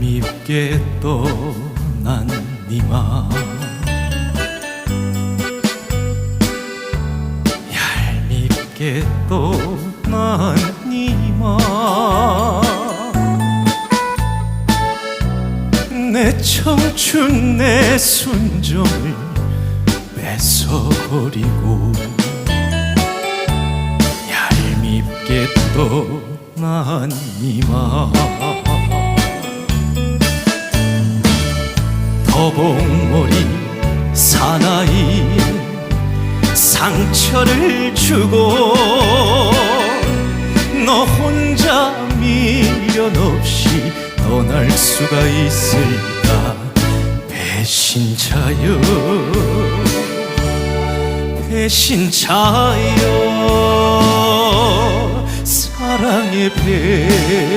얄밉게 떠난 니마 얄밉게 떠난 니마 내 청춘 내 순정을 뺏어버리고 얄밉게 떠난 이마 더봉머리 사나이 상처를 주고 너 혼자 미련 없이 떠날 수가 있을까? 배신자여 배신자여 사랑의 배